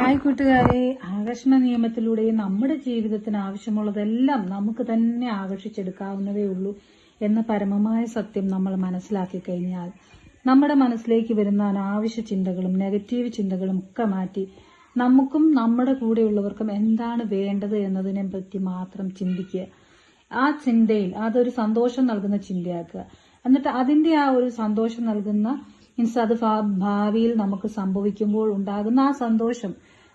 Hi കൂട്ടുകാരെ. ആകർഷണ നിയമത്തിലൂടെ നമ്മുടെ ജീവിതത്തിന് ആവശ്യമുള്ളതെല്ലാം നമുക്ക് തന്നെ ആകർഷിച്ചെടുക്കാവുന്നതേ ഉള്ളൂ എന്ന പരമമായ സത്യം നമ്മൾ മനസ്സിലാക്കി കഴിഞ്ഞാൽ നമ്മുടെ മനസ്സിലേക്ക് വരുന്ന അനാവശ്യ ചിന്തകളും നെഗറ്റീവ് ചിന്തകളും ഒക്കെ മാറ്റി നമുക്കും നമ്മുടെ കൂടെയുള്ളവർക്കും എന്താണ് വേണ്ടത് എന്നതിനെ പറ്റി മാത്രം ചിന്തിക്കുക. ആ ചിന്തയിൽ അതൊരു സന്തോഷം നൽകുന്ന ചിന്തയാക്കുക. എന്നിട്ട് അതിന്റെ ആ ഒരു സന്തോഷം നൽകുന്ന മീൻസ് അത് ഭാവിയിൽ നമുക്ക് സംഭവിക്കുമ്പോൾ ഉണ്ടാകുന്ന ആ സന്തോഷം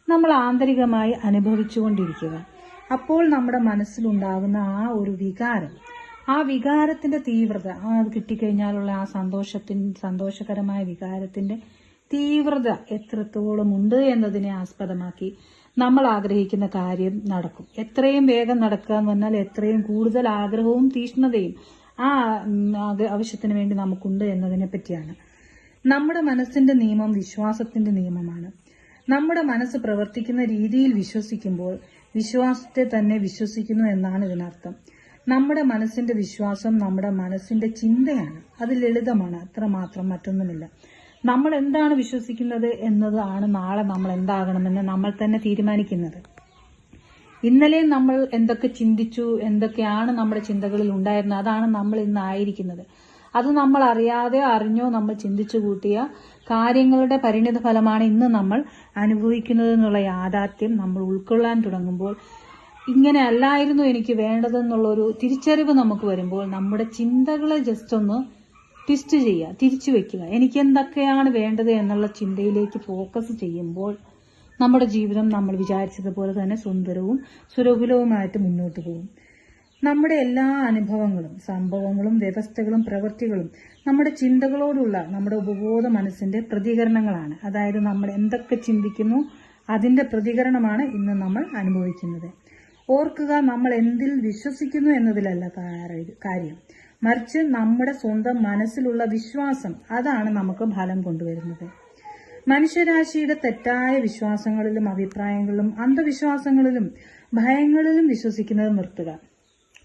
നമ്മൾ ആന്തരികമായി അനുഭവിച്ചുകൊണ്ടിരിക്കുക. അപ്പോൾ നമ്മുടെ മനസ്സിലുണ്ടാകുന്ന ആ ഒരു വികാരം ആ വികാരത്തിന്റെ തീവ്രത അത് കിട്ടിക്കഴിഞ്ഞാലുള്ള ആ സന്തോഷത്തിൻ സന്തോഷകരമായ വികാരത്തിന്റെ തീവ്രത എത്രത്തോളം ഉണ്ട് എന്നതിനെ ആസ്പദമാക്കി നമ്മൾ ആഗ്രഹിക്കുന്ന കാര്യം നടക്കും. എത്രയും വേഗം നടക്കുക എന്ന് പറഞ്ഞാൽ എത്രയും കൂടുതൽ ആഗ്രഹവും തീഷ്ണതയും ആ ആവശ്യത്തിന് വേണ്ടി നമുക്കുണ്ട് എന്നതിനെ പറ്റിയാണ് നമ്മുടെ മനസ്സിന്റെ നിയമം വിശ്വാസത്തിന്റെ നിയമമാണ്. നമ്മുടെ മനസ്സ് പ്രവർത്തിക്കുന്ന രീതിയിൽ വിശ്വസിക്കുമ്പോൾ വിശ്വാസത്തെ തന്നെ വിശ്വസിക്കുന്നു എന്നാണ് ഇതിനർത്ഥം. നമ്മുടെ മനസ്സിന്റെ വിശ്വാസം നമ്മുടെ മനസ്സിന്റെ ചിന്തയാണ്. അത് ലളിതമാണ്. അത്രമാത്രം മറ്റൊന്നുമില്ല. നമ്മൾ എന്താണ് വിശ്വസിക്കുന്നത് എന്നതാണ് നാളെ നമ്മൾ എന്താകണമെന്ന് നമ്മൾ തന്നെ തീരുമാനിക്കുന്നത്. ഇന്നലെ നമ്മൾ എന്തൊക്കെ ചിന്തിച്ചു എന്തൊക്കെയാണ് നമ്മുടെ ചിന്തകളിൽ ഉണ്ടായിരുന്നത് അതാണ് നമ്മൾ ഇന്ന് ആയിരിക്കുന്നത്. അത് നമ്മൾ അറിയാതെ അറിഞ്ഞോ നമ്മൾ ചിന്തിച്ചു കൂട്ടിയ കാര്യങ്ങളുടെ പരിണിത ഫലമാണ് ഇന്ന് നമ്മൾ അനുഭവിക്കുന്നത് എന്നുള്ള യാഥാർത്ഥ്യം നമ്മൾ ഉൾക്കൊള്ളാൻ തുടങ്ങുമ്പോൾ. ഇങ്ങനെ അല്ലായിരുന്നു എനിക്ക് വേണ്ടതെന്നുള്ളൊരു തിരിച്ചറിവ് നമുക്ക് വരുമ്പോൾ നമ്മുടെ ചിന്തകളെ ജസ്റ്റ് ഒന്ന് ട്വിസ്റ്റ് ചെയ്യുക തിരിച്ചു വയ്ക്കുക എനിക്ക് എന്തൊക്കെയാണ് വേണ്ടത് എന്നുള്ള ചിന്തയിലേക്ക് ഫോക്കസ് ചെയ്യുമ്പോൾ നമ്മുടെ ജീവിതം നമ്മൾ വിചാരിച്ചതുപോലെ തന്നെ സുന്ദരവും സുരകുലവുമായിട്ട് മുന്നോട്ട് പോകും. നമ്മുടെ എല്ലാ അനുഭവങ്ങളും സംഭവങ്ങളും വ്യവസ്ഥകളും പ്രവൃത്തികളും നമ്മുടെ ചിന്തകളോടുള്ള നമ്മുടെ ഉപബോധ മനസ്സിന്റെ പ്രതികരണങ്ങളാണ്. അതായത് നമ്മൾ എന്തൊക്കെ ചിന്തിക്കുന്നു അതിന്റെ പ്രതികരണമാണ് ഇന്ന് നമ്മൾ അനുഭവിക്കുന്നത്. ഓർക്കുക നമ്മൾ എന്തിൽ വിശ്വസിക്കുന്നു എന്നതിലല്ല കാര്യം. മറിച്ച് നമ്മുടെ സ്വന്തം മനസ്സിലുള്ള വിശ്വാസം അതാണ് നമുക്ക് ഫലം കൊണ്ടുവരുന്നത്. മനുഷ്യരാശിയുടെ തെറ്റായ വിശ്വാസങ്ങളിലും അഭിപ്രായങ്ങളിലും അന്ധവിശ്വാസങ്ങളിലും ഭയങ്ങളിലും വിശ്വസിക്കുന്നത് നിർത്തുക.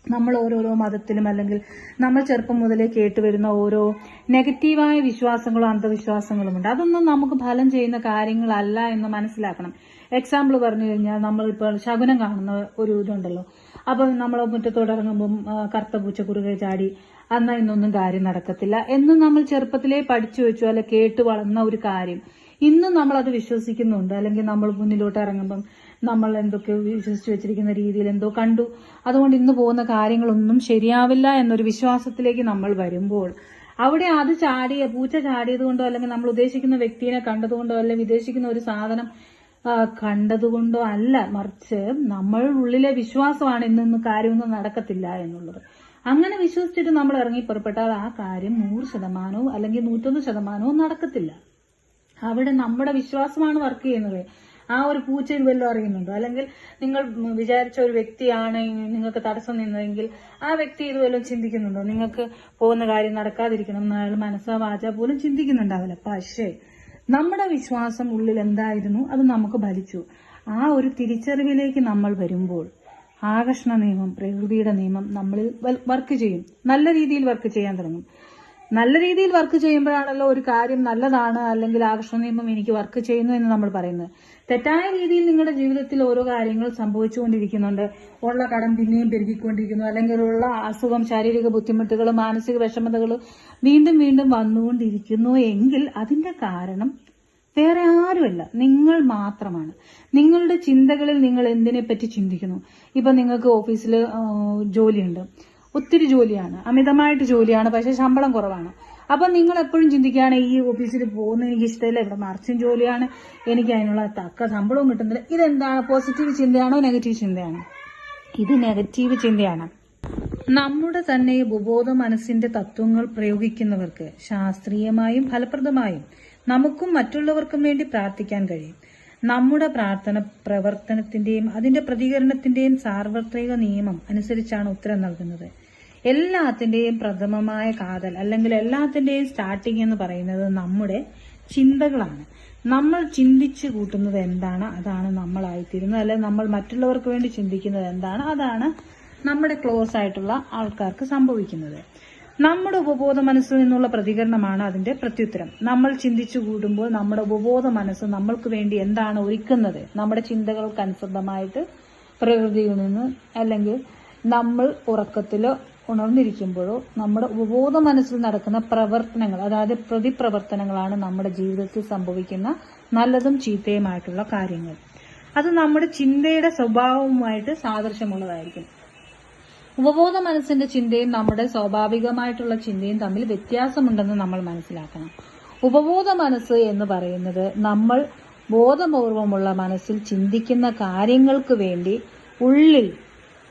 നമ്മൾ ഓരോരോ മതത്തിലും അല്ലെങ്കിൽ നമ്മൾ ചെറുപ്പം മുതലേ കേട്ടുവരുന്ന ഓരോ നെഗറ്റീവായ വിശ്വാസങ്ങളും അന്ധവിശ്വാസങ്ങളും ഉണ്ട്. അതൊന്നും നമുക്ക് ഫലം ചെയ്യുന്ന കാര്യങ്ങളല്ല എന്ന് മനസ്സിലാക്കണം. എക്സാമ്പിൾ പറഞ്ഞു കഴിഞ്ഞാൽ നമ്മളിപ്പോൾ ശകുനം കാണുന്ന ഒരു ഇതുണ്ടല്ലോ. അപ്പൊ നമ്മൾ മുറ്റത്തോട് ഇറങ്ങുമ്പം ആ, കറുത്ത പൂച്ച കുറുകെ ചാടി അന്നാ ഇന്നൊന്നും കാര്യം നടക്കത്തില്ല എന്ന് നമ്മൾ ചെറുപ്പത്തിലേ പഠിച്ചു വെച്ചു അല്ലെ കേട്ട് വളർന്ന ഒരു കാര്യം. ഇന്നും നമ്മൾ അത് വിശ്വസിക്കുന്നുണ്ട്. അല്ലെങ്കിൽ നമ്മൾ മുന്നിലോട്ട് ഇറങ്ങുമ്പം നമ്മൾ എന്തൊക്കെ വിശ്വസിച്ച് വെച്ചിരിക്കുന്ന രീതിയിൽ എന്തോ കണ്ടു. അതുകൊണ്ട് ഇന്ന് പോകുന്ന കാര്യങ്ങളൊന്നും ശരിയാവില്ല എന്നൊരു വിശ്വാസത്തിലേക്ക് നമ്മൾ വരുമ്പോൾ അവിടെ അത് ചാടിയ പൂച്ച ചാടിയത് കൊണ്ടോ അല്ലെങ്കിൽ നമ്മൾ ഉദ്ദേശിക്കുന്ന വ്യക്തിയെ കണ്ടതുകൊണ്ടോ അല്ലെങ്കിൽ ഉദ്ദേശിക്കുന്ന ഒരു സാധനം കണ്ടതുകൊണ്ടോ അല്ല. മറിച്ച് നമ്മൾ ഉള്ളിലെ വിശ്വാസമാണ് ഇന്നും കാര്യമൊന്നും നടക്കത്തില്ല എന്നുള്ളത്. അങ്ങനെ വിശ്വസിച്ചിട്ട് നമ്മൾ ഇറങ്ങി പുറപ്പെട്ടാൽ ആ കാര്യം നൂറ് ശതമാനവും അല്ലെങ്കിൽ നൂറ്റൊന്ന് ശതമാനവും നടക്കത്തില്ല. അവിടെ നമ്മുടെ വിശ്വാസമാണ് വർക്ക് ചെയ്യുന്നത്. ആ ഒരു പൂച്ച ഇത് വല്ലതും അറിയുന്നുണ്ടോ? അല്ലെങ്കിൽ നിങ്ങൾ വിചാരിച്ച ഒരു വ്യക്തിയാണ് നിങ്ങൾക്ക് തടസ്സം നിന്നതെങ്കിൽ ആ വ്യക്തി ഇത് വല്ലതും ചിന്തിക്കുന്നുണ്ടോ? നിങ്ങൾക്ക് പോകുന്ന കാര്യം നടക്കാതിരിക്കണം അയാൾ മനസ്സാ വാച പോലും ചിന്തിക്കുന്നുണ്ടാവില്ല. പക്ഷേ നമ്മുടെ വിശ്വാസം ഉള്ളിൽ എന്തായിരുന്നു? അത് നമുക്ക് ഭരിച്ചു. ആ ഒരു തിരിച്ചറിവിലേക്ക് നമ്മൾ വരുമ്പോൾ ആകർഷണ നിയമം പ്രകൃതിയുടെ നിയമം നമ്മളിൽ വർക്ക് ചെയ്യും. നല്ല രീതിയിൽ വർക്ക് ചെയ്യാൻ തുടങ്ങും. നല്ല രീതിയിൽ വർക്ക് ചെയ്യുമ്പോഴാണല്ലോ ഒരു കാര്യം നല്ലതാണ് അല്ലെങ്കിൽ ആകർഷണ നിയമം എനിക്ക് വർക്ക് ചെയ്യുന്നു എന്ന് നമ്മൾ പറയുന്നത്. തെറ്റായ രീതിയിൽ നിങ്ങളുടെ ജീവിതത്തിൽ ഓരോ കാര്യങ്ങൾ സംഭവിച്ചുകൊണ്ടിരിക്കുന്നുണ്ട്. ഉള്ള കടം പിന്നെയും പെരുകിക്കൊണ്ടിരിക്കുന്നു. അല്ലെങ്കിൽ ഉള്ള അസുഖം ശാരീരിക ബുദ്ധിമുട്ടുകൾ മാനസിക വിഷമതകൾ വീണ്ടും വീണ്ടും വന്നുകൊണ്ടിരിക്കുന്നു എങ്കിൽ അതിന്റെ കാരണം വേറെ ആരുമല്ല. നിങ്ങൾ മാത്രമാണ്. നിങ്ങളുടെ ചിന്തകളിൽ നിങ്ങൾ എന്തിനെ പറ്റി ചിന്തിക്കുന്നു? ഇപ്പൊ നിങ്ങൾക്ക് ഓഫീസിൽ ജോലിയുണ്ട്. ഒത്തിരി ജോലിയാണ്. അമിതമായിട്ട് ജോലിയാണ് പക്ഷെ ശമ്പളം കുറവാണ്. അപ്പൊ നിങ്ങൾ എപ്പോഴും ചിന്തിക്കുകയാണ് ഈ ഓഫീസിൽ പോകുന്ന എനിക്ക് ഇഷ്ടമില്ല ഇവിടെ മറിച്ചും ജോലിയാണ് എനിക്ക് അതിനുള്ള തക്ക ശമ്പളവും കിട്ടുന്നില്ല. ഇതെന്താണ് പോസിറ്റീവ് ചിന്തയാണോ നെഗറ്റീവ് ചിന്തയാണോ? ഇത് നെഗറ്റീവ് ചിന്തയാണ്. നമ്മുടെ തന്നെ ഉപബോധ മനസ്സിന്റെ തത്വങ്ങൾ പ്രയോഗിക്കുന്നവർക്ക് ശാസ്ത്രീയമായും ഫലപ്രദമായും നമുക്കും മറ്റുള്ളവർക്കും വേണ്ടി പ്രാർത്ഥിക്കാൻ കഴിയും. നമ്മുടെ പ്രാർത്ഥന പ്രവർത്തനത്തിന്റെയും അതിന്റെ പ്രതികരണത്തിന്റെയും സാർവത്രിക നിയമം അനുസരിച്ചാണ് ഉത്തരം നൽകുന്നത്. എല്ലാത്തിന്റെയും പ്രഥമമായ കാതൽ അല്ലെങ്കിൽ എല്ലാത്തിന്റെയും സ്റ്റാർട്ടിങ് എന്ന് പറയുന്നത് നമ്മുടെ ചിന്തകളാണ്. നമ്മൾ ചിന്തിച്ചു കൂട്ടുന്നത് എന്താണ്? അതാണ് നമ്മളായിത്തീരുന്നത്. അല്ലെങ്കിൽ നമ്മൾ മറ്റുള്ളവർക്ക് വേണ്ടി ചിന്തിക്കുന്നത് എന്താണ്? അതാണ് നമ്മുടെ ക്ലോസ് ആയിട്ടുള്ള ആൾക്കാർക്ക് സംഭവിക്കുന്നത്. നമ്മുടെ ഉപബോധ മനസ്സിൽ നിന്നുള്ള പ്രതികരണമാണ് അതിന്റെ പ്രത്യുത്തരം. നമ്മൾ ചിന്തിച്ചു കൂടുമ്പോൾ നമ്മുടെ ഉപബോധ മനസ്സ് നമ്മൾക്ക് വേണ്ടി എന്താണ് ഒരുക്കുന്നത്? നമ്മുടെ ചിന്തകൾക്ക് അനുസൃതമായിട്ട് പ്രകൃതിയിൽ നിന്ന് അല്ലെങ്കിൽ നമ്മൾ ഉറക്കത്തിലോ ഉണർന്നിരിക്കുമ്പോഴോ നമ്മുടെ ഉപബോധ മനസ്സിൽ നടക്കുന്ന പ്രവർത്തനങ്ങൾ അതായത് പ്രതിപ്രവർത്തനങ്ങളാണ് നമ്മുടെ ജീവിതത്തിൽ സംഭവിക്കുന്ന നല്ലതും ചീത്തയുമായിട്ടുള്ള കാര്യങ്ങൾ. അത് നമ്മുടെ ചിന്തയുടെ സ്വഭാവവുമായിട്ട് സാദൃശ്യമുള്ളതായിരിക്കും. ഉപബോധ മനസ്സിന്റെ ചിന്തയും നമ്മുടെ സ്വാഭാവികമായിട്ടുള്ള ചിന്തയും തമ്മിൽ വ്യത്യാസമുണ്ടെന്ന് നമ്മൾ മനസ്സിലാക്കണം. ഉപബോധ മനസ്സ് എന്ന് പറയുന്നത് നമ്മൾ ബോധപൂർവമുള്ള മനസ്സിൽ ചിന്തിക്കുന്ന കാര്യങ്ങൾക്ക് വേണ്ടി ഉള്ളിൽ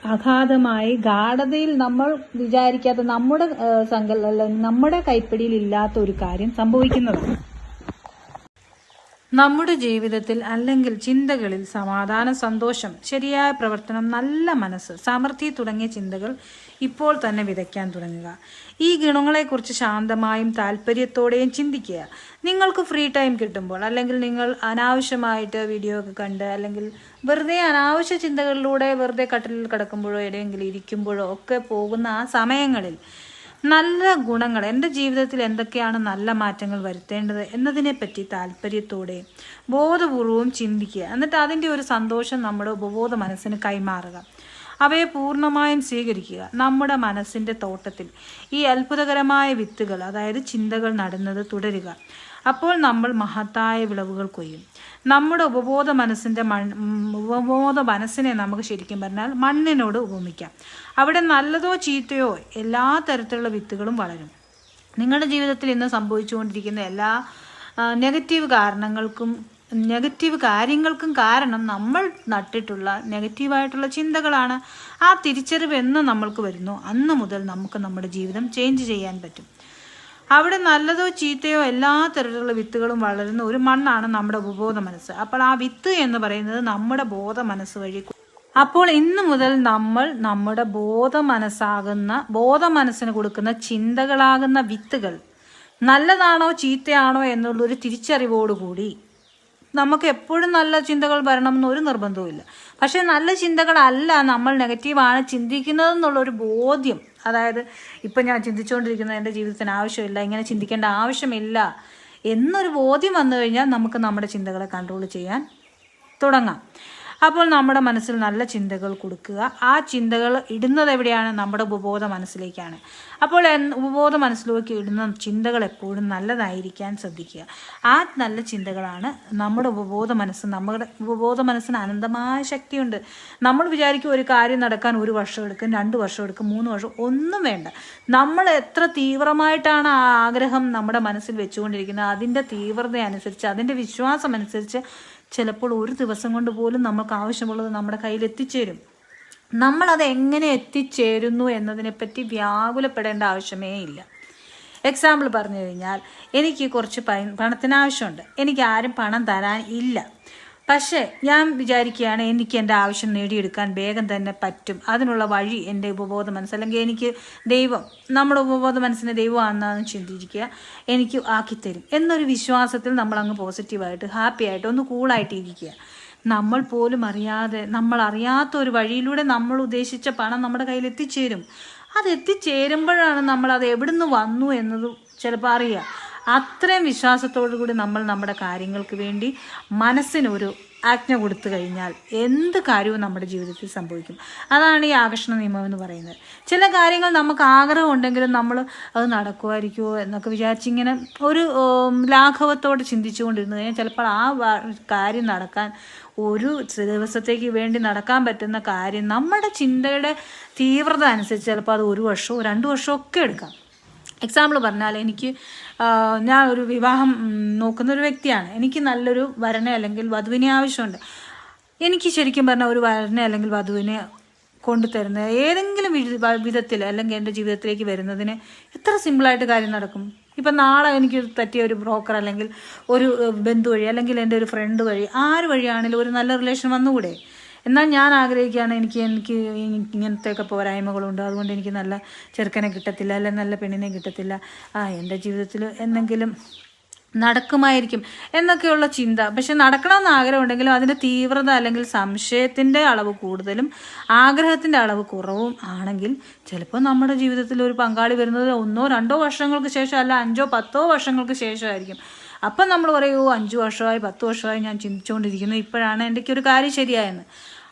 അഗാധമായി ഗാഠതയിൽ നമ്മൾ വിചാരിക്കാത്ത നമ്മുടെ സങ്കല്പ നമ്മുടെ കൈപ്പിടിയിൽ ഇല്ലാത്ത ഒരു കാര്യം സംഭവിക്കുന്നതാണ്. നമ്മുടെ ജീവിതത്തിൽ അല്ലെങ്കിൽ ചിന്തകളിൽ സമാധാനം സന്തോഷം ശരിയായ പ്രവർത്തനം നല്ല മനസ്സ് സമൃദ്ധി തുടങ്ങിയ ചിന്തകൾ ഇപ്പോൾ തന്നെ വിതയ്ക്കാൻ തുടങ്ങുക. ഈ ഗുണങ്ങളെക്കുറിച്ച് ശാന്തമായും താല്പര്യത്തോടെയും ചിന്തിക്കുക. നിങ്ങൾക്ക് ഫ്രീ ടൈം കിട്ടുമ്പോൾ അല്ലെങ്കിൽ നിങ്ങൾ അനാവശ്യമായിട്ട് വീഡിയോ ഒക്കെ കണ്ട് അല്ലെങ്കിൽ വെറുതെ അനാവശ്യ ചിന്തകളിലൂടെ വെറുതെ കട്ടിലിൽ കിടക്കുമ്പോഴോ എവിടെയെങ്കിലും ഇരിക്കുമ്പോഴോ ഒക്കെ പോകുന്ന ആ സമയങ്ങളിൽ നല്ല ഗുണങ്ങൾ എന്റെ ജീവിതത്തിൽ എന്തൊക്കെയാണ് നല്ല മാറ്റങ്ങൾ വരുത്തേണ്ടത് എന്നതിനെപ്പറ്റി താല്പര്യത്തോടെ ബോധപൂർവവും ചിന്തിക്കുക. എന്നിട്ട് അതിന്റെ ഒരു സന്തോഷം നമ്മുടെ ഉപബോധ മനസ്സിന് കൈമാറുക. അവയെ പൂർണമായും സ്വീകരിക്കുക. നമ്മുടെ മനസ്സിന്റെ തോട്ടത്തിൽ ഈ അത്ഭുതകരമായ വിത്തുകൾ അതായത് ചിന്തകൾ നടുന്നത് തുടരുക. അപ്പോൾ നമ്മൾ മഹത്തായ വിളവുകൾ കൊയ്യും. നമ്മുടെ ഉപബോധ മനസ്സിന്റെ മൺ ഉപബോധ മനസ്സിനെ നമുക്ക് ശരിക്കും പറഞ്ഞാൽ മണ്ണിനോട് ഉപമിക്കാം. അവിടെ നല്ലതോ ചീത്തയോ എല്ലാ തരത്തിലുള്ള വിത്തുകളും വളരും. നിങ്ങളുടെ ജീവിതത്തിൽ ഇന്ന് സംഭവിച്ചുകൊണ്ടിരിക്കുന്ന എല്ലാ നെഗറ്റീവ് കാരണങ്ങൾക്കും നെഗറ്റീവ് കാര്യങ്ങൾക്കും കാരണം നമ്മൾ നട്ടിട്ടുള്ള നെഗറ്റീവായിട്ടുള്ള ചിന്തകളാണ് ആ തിരിച്ചറിവ് എന്ന് നമ്മൾക്ക് വരുന്നു. അന്ന് മുതൽ നമുക്ക് നമ്മുടെ ജീവിതം ചേഞ്ച് ചെയ്യാൻ പറ്റും. അവിടെ നല്ലതോ ചീത്തയോ എല്ലാ തരത്തിലുള്ള വിത്തുകളും വളരുന്ന ഒരു മണ്ണാണ് നമ്മുടെ ഉപബോധ മനസ്സ്. അപ്പോൾ ആ വിത്ത് എന്ന് പറയുന്നത് നമ്മുടെ ബോധ മനസ്സ് വഴി അപ്പോൾ ഇന്നു മുതൽ നമ്മൾ നമ്മുടെ ബോധ മനസ്സാകുന്ന ബോധ മനസ്സിന് കൊടുക്കുന്ന ചിന്തകളാകുന്ന വിത്തുകൾ നല്ലതാണോ ചീത്തയാണോ എന്നുള്ളൊരു തിരിച്ചറിവോടുകൂടി നമുക്ക് എപ്പോഴും നല്ല ചിന്തകൾ വരണം എന്നൊരു നിർബന്ധവുമില്ല പക്ഷെ നല്ല ചിന്തകളല്ല നമ്മൾ നെഗറ്റീവാണ് ചിന്തിക്കുന്നത് എന്നുള്ളൊരു ബോധ്യം. അതായത് ഇപ്പം ഞാൻ ചിന്തിച്ചുകൊണ്ടിരിക്കുന്നത് എന്റെ ജീവിതത്തിന് ആവശ്യമില്ല ഇങ്ങനെ ചിന്തിക്കേണ്ട ആവശ്യമില്ല എന്നൊരു ബോധ്യം വന്നു കഴിഞ്ഞാൽ നമുക്ക് നമ്മുടെ ചിന്തകളെ കൺട്രോൾ ചെയ്യാൻ തുടങ്ങാം. അപ്പോൾ നമ്മുടെ മനസ്സിൽ നല്ല ചിന്തകൾ കൊടുക്കുക. ആ ചിന്തകൾ ഇടുന്നത് എവിടെയാണ്? നമ്മുടെ ഉപബോധ മനസ്സിലേക്കാണ്. അപ്പോൾ ഉപബോധ മനസ്സിലേക്ക് ഇടുന്ന ചിന്തകൾ എപ്പോഴും നല്ലതായിരിക്കാൻ ശ്രദ്ധിക്കുക. ആ നല്ല ചിന്തകളാണ് നമ്മുടെ ഉപബോധ മനസ്സ് നമ്മുടെ ഉപബോധ മനസ്സിന് അനന്തമായ ശക്തിയുണ്ട്. നമ്മൾ വിചാരിക്കും ഒരു കാര്യം നടക്കാൻ ഒരു വർഷം എടുക്കും രണ്ട് വർഷം എടുക്കും മൂന്ന് വർഷം ഒന്നും വേണ്ട. നമ്മൾ എത്ര തീവ്രമായിട്ടാണ് ആ ആഗ്രഹം നമ്മുടെ മനസ്സിൽ വെച്ചുകൊണ്ടിരിക്കുന്നത്. അതിന്റെ തീവ്രത അനുസരിച്ച് അതിന്റെ വിശ്വാസം അനുസരിച്ച് ചിലപ്പോൾ ഒരു ദിവസം കൊണ്ട് പോലും നമുക്ക് ആവശ്യമുള്ളത് നമ്മുടെ കയ്യിൽ എത്തിച്ചേരും. അത് എങ്ങനെ എത്തിച്ചേരുന്നു എന്നതിനെപ്പറ്റി വ്യാകുലപ്പെടേണ്ട ആവശ്യമേ ഇല്ല. എക്സാമ്പിൾ പറഞ്ഞു കഴിഞ്ഞാൽ എനിക്ക് കുറച്ച് പണത്തിന് ആവശ്യമുണ്ട് എനിക്ക് ആരും പണം തരാൻ ഇല്ല. പക്ഷേ ഞാൻ വിചാരിക്കുകയാണ് എനിക്ക് എന്റെ ആവശ്യം നേടിയെടുക്കാൻ വേഗം തന്നെ പറ്റും. അതിനുള്ള വഴി എന്റെ ഉപബോധ മനസ്സ് അല്ലെങ്കിൽ എനിക്ക് ദൈവം നമ്മുടെ ഉപബോധ മനസ്സിന് ദൈവമാണെന്നാണ് ചിന്തിക്കുക എനിക്ക് ആക്കിത്തരും. എന്നൊരു വിശ്വാസത്തിൽ നമ്മൾ അങ്ങ് പോസിറ്റീവായിട്ട് ഹാപ്പി ആയിട്ട് ഒന്ന് കൂളായിട്ട് ഇരിക്കുക നമ്മൾ പോലും അറിയാതെ നമ്മൾ അറിയാത്ത ഒരു വഴിയിലൂടെ നമ്മൾ ഉദ്ദേശിച്ച പണം നമ്മുടെ കയ്യിൽ എത്തിച്ചേരും. അത് എത്തിച്ചേരുമ്പോഴാണ് നമ്മൾ അത് എവിടുന്ന് വന്നു എന്നത് ചിലപ്പോൾ അറിയുക. അത്രയും വിശ്വാസത്തോടു കൂടി നമ്മൾ നമ്മുടെ കാര്യങ്ങൾക്ക് വേണ്ടി മനസ്സിനൊരു ആജ്ഞ കൊടുത്തു കഴിഞ്ഞാൽ എന്ത് കാര്യവും നമ്മുടെ ജീവിതത്തിൽ സംഭവിക്കും. അതാണ് ഈ ആകർഷണ നിയമം എന്ന് പറയുന്നത്. ചില കാര്യങ്ങൾ നമുക്ക് ആഗ്രഹം ഉണ്ടെങ്കിലും നമ്മൾ അത് നടക്കുമായിരിക്കുമോ എന്നൊക്കെ വിചാരിച്ചിങ്ങനെ ഒരു ലാഘവത്തോടെ ചിന്തിച്ചുകൊണ്ടിരുന്നു കഴിഞ്ഞാൽ ചിലപ്പോൾ ആ കാര്യം നടക്കാൻ ഒരു ദിവസത്തേക്ക് വേണ്ടി നടക്കാൻ പറ്റുന്ന കാര്യം നമ്മുടെ ചിന്തയുടെ തീവ്രത അനുസരിച്ച് ചിലപ്പോൾ അത് ഒരു വർഷമോ രണ്ട് വർഷമോ ഒക്കെ എടുക്കാം. എക്സാമ്പിൾ പറഞ്ഞാൽ എനിക്ക് ഞാൻ ഒരു വിവാഹം നോക്കുന്ന ഒരു വ്യക്തിയാണ്. എനിക്ക് നല്ലൊരു വരണ അല്ലെങ്കിൽ വധുവിനെ ആവശ്യമുണ്ട്. എനിക്ക് ശരിക്കും പറഞ്ഞാൽ ഒരു വരണ അല്ലെങ്കിൽ വധുവിനെ കൊണ്ടുതരുന്ന ഏതെങ്കിലും വിധ- വിധത്തിൽ അല്ലെങ്കിൽ എന്റെ ജീവിതത്തിലേക്ക് വരുന്നതിന് എത്ര സിമ്പിളായിട്ട് കാര്യം നടക്കും? ഇപ്പം നാളെ എനിക്ക് പറ്റിയ ഒരു ബ്രോക്കർ അല്ലെങ്കിൽ ഒരു ബന്ധു വഴി അല്ലെങ്കിൽ എന്റെ ഒരു ഫ്രണ്ട് വഴി ആര് വഴിയാണെങ്കിലും ഒരു നല്ല റിലേഷൻ വന്നുകൂടെ? എന്നാൽ ഞാൻ ആഗ്രഹിക്കുകയാണ് എനിക്ക് എനിക്ക് ഇങ്ങനത്തെയൊക്കെ പോരായ്മകളുണ്ട്. അതുകൊണ്ട് എനിക്ക് നല്ല ചെറുക്കനെ കിട്ടത്തില്ല അല്ലെങ്കിൽ നല്ല പെണ്ണിനെ കിട്ടത്തില്ല. ആ എന്റെ ജീവിതത്തിൽ എന്തെങ്കിലും നടക്കുമായിരിക്കും എന്നൊക്കെയുള്ള ചിന്ത. പക്ഷെ നടക്കണമെന്ന് ആഗ്രഹം ഉണ്ടെങ്കിലും അതിന്റെ തീവ്രത അല്ലെങ്കിൽ സംശയത്തിന്റെ അളവ് കൂടുതലും ആഗ്രഹത്തിന്റെ അളവ് കുറവും ആണെങ്കിൽ ചിലപ്പോൾ നമ്മുടെ ജീവിതത്തിൽ ഒരു പങ്കാളി വരുന്നത് ഒന്നോ രണ്ടോ വർഷങ്ങൾക്ക് ശേഷം അല്ല അഞ്ചോ പത്തോ വർഷങ്ങൾക്ക് ശേഷമായിരിക്കും. അപ്പം നമ്മൾ പറയൂ അഞ്ചു വർഷമായി പത്ത് വർഷമായി ഞാൻ ചിന്തിച്ചുകൊണ്ടിരിക്കുന്നു ഇപ്പോഴാണ് എനിക്ക് ഒരു കാര്യം ശരിയായെന്ന്.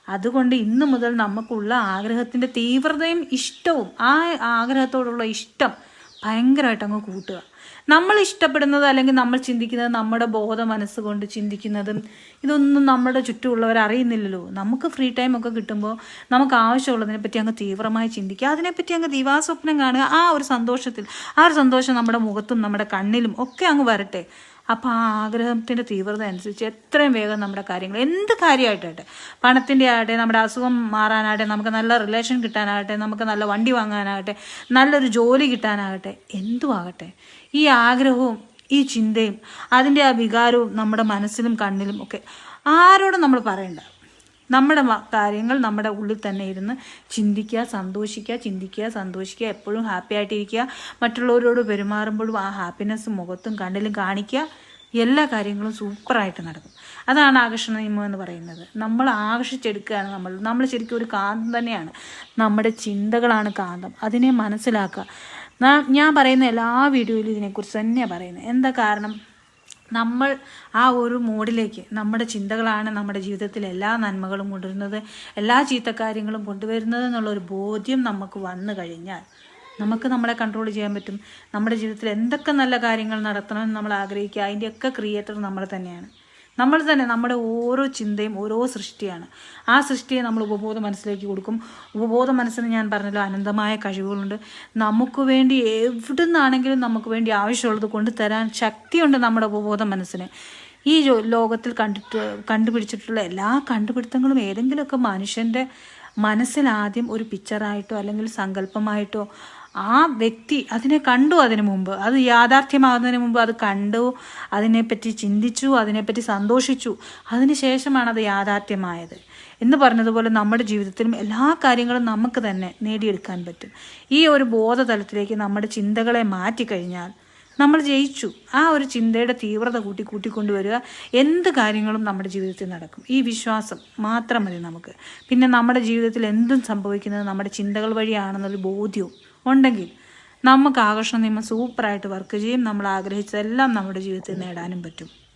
അതുകൊണ്ട് ഇന്ന് മുതൽ നമുക്കുള്ള ആഗ്രഹത്തിന്റെ തീവ്രതയും ഇഷ്ടവും ആ ആഗ്രഹത്തോടുള്ള ഇഷ്ടം ഭയങ്കരമായിട്ട് അങ്ങ് കൂട്ടുക. നമ്മൾ ഇഷ്ടപ്പെടുന്നത് അല്ലെങ്കിൽ നമ്മൾ ചിന്തിക്കുന്നത് നമ്മുടെ ബോധ മനസ്സുകൊണ്ട് ചിന്തിക്കുന്നതും ഇതൊന്നും നമ്മുടെ ചുറ്റുമുള്ളവർ അറിയുന്നില്ലല്ലോ. നമുക്ക് ഫ്രീ ടൈം ഒക്കെ കിട്ടുമ്പോൾ നമുക്ക് ആവശ്യമുള്ളതിനെ പറ്റി അങ്ങ് തീവ്രമായി ചിന്തിക്കുക. അതിനെപ്പറ്റി അങ്ങ് ദിവാസ്വപ്നം കാണുക. ആ ഒരു സന്തോഷത്തിൽ ആ ഒരു സന്തോഷം നമ്മുടെ മുഖത്തും നമ്മുടെ കണ്ണിലും ഒക്കെ അങ്ങ് വരട്ടെ. അപ്പോൾ ആ ആഗ്രഹത്തിന്റെ തീവ്രത അനുസരിച്ച് എത്രയും വേഗം നമ്മുടെ കാര്യങ്ങൾ എന്ത് കാര്യമായിട്ടെ പണത്തിന്റെ ആകട്ടെ നമ്മുടെ അസുഖം മാറാനാകട്ടെ നമുക്ക് നല്ല റിലേഷൻ കിട്ടാനാകട്ടെ നമുക്ക് നല്ല വണ്ടി വാങ്ങാനാകട്ടെ നല്ലൊരു ജോലി കിട്ടാനാകട്ടെ എന്തും ആകട്ടെ. ഈ ആഗ്രഹവും ഈ ചിന്തയും അതിന്റെ ആ വികാരവും നമ്മുടെ മനസ്സിലും കണ്ണിലും ഒക്കെ ആരോടും നമ്മൾ പറയണ്ട. നമ്മുടെ കാര്യങ്ങൾ നമ്മുടെ ഉള്ളിൽ തന്നെ ഇരുന്ന് ചിന്തിക്കുക സന്തോഷിക്കുക ചിന്തിക്കുക സന്തോഷിക്കുക എപ്പോഴും ഹാപ്പി ആയിട്ടിരിക്കുക. മറ്റുള്ളവരോട് പെരുമാറുമ്പോഴും ആ ഹാപ്പിനെസ് മുഖത്തും കണ്ണിലും കാണിക്കുക. എല്ലാ കാര്യങ്ങളും സൂപ്പറായിട്ട് നടക്കും. അതാണ് ആകർഷണ നിയമം എന്ന് പറയുന്നത്. നമ്മൾ ആകർഷിച്ചെടുക്കുകയാണ് നമ്മൾ. നമ്മൾ ശരിക്കും ഒരു കാന്തം തന്നെയാണ്. നമ്മുടെ ചിന്തകളാണ് കാന്തം. അതിനെ മനസ്സിലാക്കുക. ഞാൻ പറയുന്ന എല്ലാ വീഡിയോയിലും ഇതിനെക്കുറിച്ച് തന്നെയാണ് പറയുന്നത്. എന്താ കാരണം? നമ്മൾ ആ ഒരു മോഡിലേക്ക് നമ്മുടെ ചിന്തകളാണ് നമ്മുടെ ജീവിതത്തിൽ എല്ലാ നന്മകളും കൊണ്ടുവരുന്നത് എല്ലാ ചീത്തക്കാര്യങ്ങളും കൊണ്ടുവരുന്നത് എന്നുള്ളൊരു ബോധ്യം നമുക്ക് വന്നു കഴിഞ്ഞാൽ നമുക്ക് നമ്മളെ കൺട്രോൾ ചെയ്യാൻ പറ്റും. നമ്മുടെ ജീവിതത്തിൽ എന്തൊക്കെ നല്ല കാര്യങ്ങൾ നടത്തണമെന്ന് നമ്മൾ ആഗ്രഹിക്കുക അതിന്റെയൊക്കെ ക്രിയേറ്റർ നമ്മൾ തന്നെയാണ്. നമ്മൾ തന്നെ നമ്മുടെ ഓരോ ചിന്തയും ഓരോ സൃഷ്ടിയാണ്. ആ സൃഷ്ടിയെ നമ്മൾ ഉപബോധ മനസ്സിലേക്ക് കൊടുക്കും. ഉപബോധ മനസ്സിന് ഞാൻ പറഞ്ഞല്ലോ അനന്തമായ കഴിവുകളുണ്ട്. നമുക്ക് വേണ്ടി എവിടെ നിന്നാണെങ്കിലും നമുക്ക് വേണ്ടി ആവശ്യമുള്ളത് കൊണ്ട് തരാൻ ശക്തിയുണ്ട് നമ്മുടെ ഉപബോധ മനസ്സിന്. ഈ ലോകത്തിൽ കണ്ടിട്ട് കണ്ടുപിടിച്ചിട്ടുള്ള എല്ലാ കണ്ടുപിടുത്തങ്ങളും ഏതെങ്കിലുമൊക്കെ മനുഷ്യന്റെ മനസ്സിലാദ്യം ഒരു പിക്ചറായിട്ടോ അല്ലെങ്കിൽ സങ്കല്പമായിട്ടോ ആ വ്യക്തി അതിനെ കണ്ടു അതിനു മുമ്പ്. അത് യാഥാർത്ഥ്യമാകുന്നതിന് മുമ്പ് അത് കണ്ടു അതിനെപ്പറ്റി ചിന്തിച്ചു അതിനെപ്പറ്റി സന്തോഷിച്ചു. അതിനുശേഷമാണ് അത് യാഥാർത്ഥ്യമായത്. എന്ന് പറഞ്ഞതുപോലെ നമ്മുടെ ജീവിതത്തിലും എല്ലാ കാര്യങ്ങളും നമുക്ക് തന്നെ നേടിയെടുക്കാൻ പറ്റും. ഈ ഒരു ബോധതലത്തിലേക്ക് നമ്മുടെ ചിന്തകളെ മാറ്റിക്കഴിഞ്ഞാൽ നമ്മൾ ജയിച്ചു. ആ ഒരു ചിന്തയുടെ തീവ്രത കൂട്ടി കൂട്ടിക്കൊണ്ടുവരിക എന്ത് കാര്യങ്ങളും നമ്മുടെ ജീവിതത്തിൽ നടക്കും. ഈ വിശ്വാസം മാത്രം മതി നമുക്ക്. പിന്നെ നമ്മുടെ ജീവിതത്തിൽ എന്തും സംഭവിക്കുന്നത് നമ്മുടെ ചിന്തകൾ വഴിയാണെന്നൊരു ബോധ്യവും ഉണ്ടെങ്കിൽ നമുക്ക് ആകർഷണ നിയമം സൂപ്പറായിട്ട് വർക്ക് ചെയ്യും. നമ്മൾ ആഗ്രഹിച്ചതെല്ലാം നമ്മുടെ ജീവിതത്തിൽ നേടാനും പറ്റും.